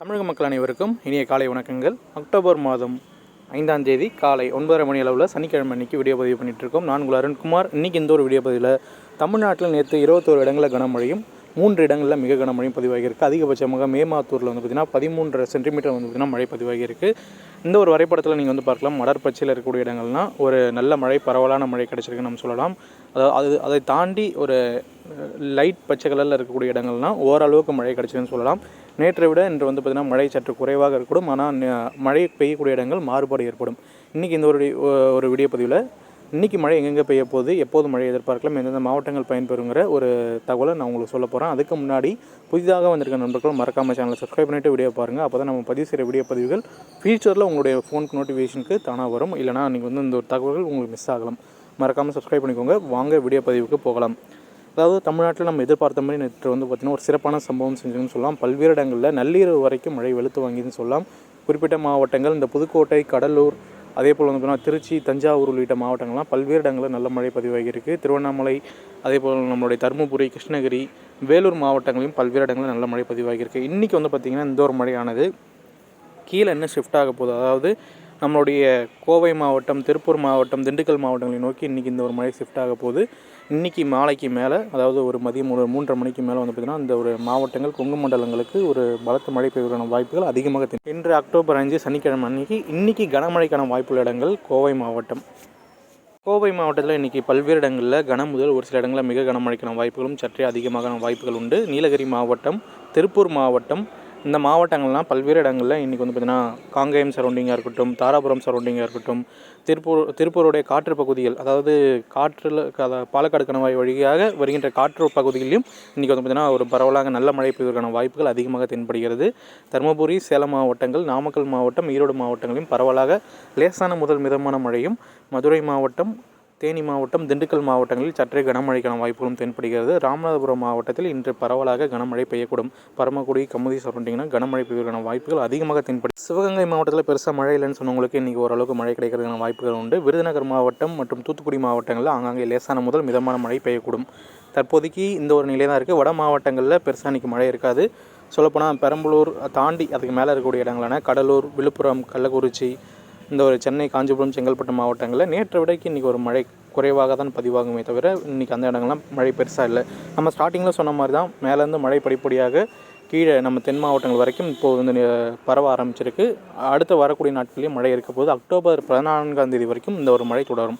தமிழக மக்கள் அனைவருக்கும் இனிய காலை வணக்கங்கள். அக்டோபர் மாதம் ஐந்தாம் தேதி காலை ஒன்பதரை மணி அளவில் சனிக்கிழமை அன்றைக்கி வீடியோ பதிவு பண்ணிகிட்ருக்கோம் இருக்கோம். நான் உங்கள் அருண்குமார். இன்றைக்கி இந்த ஒரு வீடியோ பதிவில் தமிழ்நாட்டில் நேற்று இருபத்தோரு இடங்களில் கனமழையும் மூன்று இடங்களில் மிக கனமழையும் பதிவாகியிருக்கு. அதிகபட்சமாக மேமாத்தூரில் வந்து பார்த்திங்கன்னா பதிமூன்று சென்டிமீட்டர் வந்து பார்த்திங்கன்னா மழை பதிவாகியிருக்கு. இந்த ஒரு வரைபடத்தில் நீங்கள் வந்து பார்க்கலாம். மடற்பச்சையில் இருக்கக்கூடிய இடங்கள்லாம் ஒரு நல்ல மழை பரவலான மழை கிடச்சிருக்குன்னு நம்ம சொல்லலாம். அதாவது அது அதை தாண்டி ஒரு லைட் பச்சை கலரில் இருக்கக்கூடிய இடங்கள்லாம் ஓரளவுக்கு மழை கிடைச்சதுன்னு சொல்லலாம். நேற்றை விட இன்று வந்து பார்த்திங்கன்னா மழை சற்று குறைவாக இருக்கக்கூடும். ஆனால் மழை பெய்யக்கூடிய இடங்கள் மாறுபாடு ஏற்படும். இன்றைக்கி இந்த ஒரு ஒரு வீடியோ பதிவில் இன்றைக்கி மழை எங்கெங்கே பெய்ய போகுது எப்போது மழை எதிர்பார்க்கலாம் எந்தெந்த மாவட்டங்கள் பயன்பெறுங்கிற ஒரு தகவலை நான் உங்களுக்கு சொல்ல போகிறேன் அதுக்கு முன்னாடி புதிதாக வந்திருக்க நண்பர்கள் மறக்காமல் சேனலை சப்ஸ்கிரைப் பண்ணிட்டு வீடியோ பாருங்கள் அப்போ தான் நம்ம பதிவு செய்கிற வீடியோ பதிவுகள் ஃபியூச்சரில் உங்களுடைய ஃபோனுக்கு நோட்டிஃபிகேஷனுக்கு தானாக வரும். இல்லைனா நீங்கள் வந்து இந்த ஒரு தகவல்கள் உங்களுக்கு மிஸ் ஆகலாம். மறக்காமல் சப்ஸ்கிரைப் பண்ணிக்கோங்க. வாங்க வீடியோ பதிவுக்கு போகலாம். அதாவது தமிழ்நாட்டில் நம்ம எதிர்பார்த்த மாதிரி நேற்று வந்து பார்த்திங்கன்னா ஒரு சிறப்பான சம்பவம் செஞ்சதுன்னு சொல்லலாம். பல்வேறு இடங்களில் நள்ளிரவு வரைக்கும் மழை வெளுத்து வாங்கிதுன்னு சொல்லலாம். குறிப்பிட்ட மாவட்டங்கள் இந்த புதுக்கோட்டை கடலூர் அதே போல் வந்து பார்த்தீங்கன்னா திருச்சி தஞ்சாவூர் உள்ளிட்ட மாவட்டங்கள்லாம் பல்வேறு இடங்களில் நல்ல மழை பதிவாகியிருக்கு திருவண்ணாமலை அதே போல் நம்மளுடைய தருமபுரி கிருஷ்ணகிரி வேலூர் மாவட்டங்களையும் பல்வேறு இடங்களில் நல்ல மழை பதிவாகியிருக்கு இன்றைக்கி வந்து பார்த்திங்கன்னா இந்த ஒரு மழையானது கீழே என்ன ஷிஃப்ட் ஆக போகுது? அதாவது நம்மளுடைய கோவை மாவட்டம் திருப்பூர் மாவட்டம் திண்டுக்கல் மாவட்டங்களை நோக்கி இன்றைக்கி இந்த ஒரு மழை ஷிஃப்ட் ஆக போகுது. இன்றைக்கி மாலைக்கு மேலே அதாவது ஒரு மதியம் ஒரு மூன்றரை மணிக்கு மேலே வந்து பார்த்திங்கன்னா இந்த ஒரு மாவட்டங்கள் கொங்கு மண்டலங்களுக்கு ஒரு பலத்த மழை பெய்வதற்கான வாய்ப்புகள் அதிகமாக தெரியும். இன்று அக்டோபர் அஞ்சு சனிக்கிழமை அன்னைக்கு இன்றைக்கி கனமழைக்கான வாய்ப்புள்ள இடங்கள் கோவை மாவட்டம். கோவை மாவட்டத்தில் இன்றைக்கி பல்வேறு இடங்களில் கன முதல் ஒரு சில இடங்களில் மிக கனமழைக்கான வாய்ப்புகளும் சற்றே அதிகமான வாய்ப்புகள் உண்டு. நீலகிரி மாவட்டம் திருப்பூர் மாவட்டம் இந்த மாவட்டங்கள்லாம் பல்வேறு இடங்களில் இன்றைக்கி வந்து பார்த்திங்கன்னா காங்கேயம் சரௌண்டிங்காக இருக்கட்டும் தாராபுரம் சரௌண்டிங்காக இருக்கட்டும் திருப்பூர் திருப்பூருடைய காற்று பகுதிகள் அதாவது காற்றில் பாலக்காடு கணவாய் வழியாக வருகின்ற காற்று பகுதிகளிலும் இன்றைக்கி வந்து பார்த்திங்கன்னா ஒரு பரவலாக நல்ல மழை பெய்வதற்கான வாய்ப்புகள் அதிகமாக தென்படுகிறது. தருமபுரி சேலம் மாவட்டங்கள் நாமக்கல் மாவட்டம் ஈரோடு மாவட்டங்களிலும் பரவலாக லேசான முதல் மிதமான மழையும் மதுரை மாவட்டம் தேனி மாவட்டம் திண்டுக்கல் மாவட்டங்களில் சற்றே கனமழைக்கான வாய்ப்புகளும் தென்படுகிறது. ராமநாதபுரம் மாவட்டத்தில் இன்று பரவலாக கனமழை பெய்யக்கூடும். பரமக்குடி கமுதி சரௌண்டிங்னா கனமழை பெய்வதற்கான வாய்ப்புகள் அதிகமாக தென்படும் சிவகங்கை மாவட்டத்தில் பெருசாக மழை இல்லைன்னு சொன்னவங்களுக்கு இன்றைக்கி ஓரளவுக்கு மழை கிடைக்கிறதுக்கான வாய்ப்புகள் உண்டு. விருதுநகர் மாவட்டம் மற்றும் தூத்துக்குடி மாவட்டங்களில் ஆங்காங்கே லேசான முதல் மிதமான மழை பெய்யக்கூடும். தற்போதைக்கு இந்த ஒரு நிலை தான் இருக்குது வட மாவட்டங்களில் பெருசாக இன்றைக்கி மழை இருக்காது. சொல்லப்போனால் பெரம்பலூர் தாண்டி அதுக்கு மேலே இருக்கக்கூடிய இடங்களான கடலூர் விழுப்புரம் கள்ளக்குறிச்சி இந்த ஒரு சென்னை காஞ்சிபுரம் செங்கல்பட்டு மாவட்டங்களில் நேற்றை விடைக்கு இன்றைக்கி ஒரு மழை குறைவாக தான் பதிவாகுமே தவிர இன்றைக்கி அந்த இடங்கள்லாம் மழை பெருசாக இல்லை. நம்ம ஸ்டார்டிங்கில் சொன்ன மாதிரி தான் மேலேருந்து மழை படிப்படியாக கீழே நம்ம தென் மாவட்டங்கள் வரைக்கும் இப்போது வந்து பரவ ஆரம்பிச்சிருக்கு. அடுத்து வரக்கூடிய நாட்களையும் மழை இருக்க போது அக்டோபர் பதினான்காம் தேதி வரைக்கும் இந்த ஒரு மழை தொடரும்.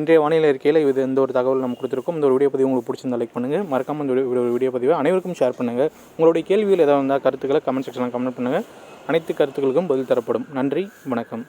இன்றைய வானிலை இருக்கையில் இது இந்த ஒரு தகவல் நம்ம கொடுத்துருக்கோம். இந்த ஒரு வீடியோ பதிவு உங்களுக்கு பிடிச்சிருந்தா லைக் பண்ணுங்கள் மறக்காம இந்த வீடியோ வீடியோ பதிவை அனைவருக்கும் ஷேர் பண்ணுங்கள் உங்களுடைய கேள்விகள் ஏதாவது இருந்தால் கருத்துக்களை கமெண்ட் செக்ஷனில் கமெண்ட் பண்ணுங்கள் அனைத்து கருத்துக்களுக்கும் பதில் தரப்படும். நன்றி வணக்கம்.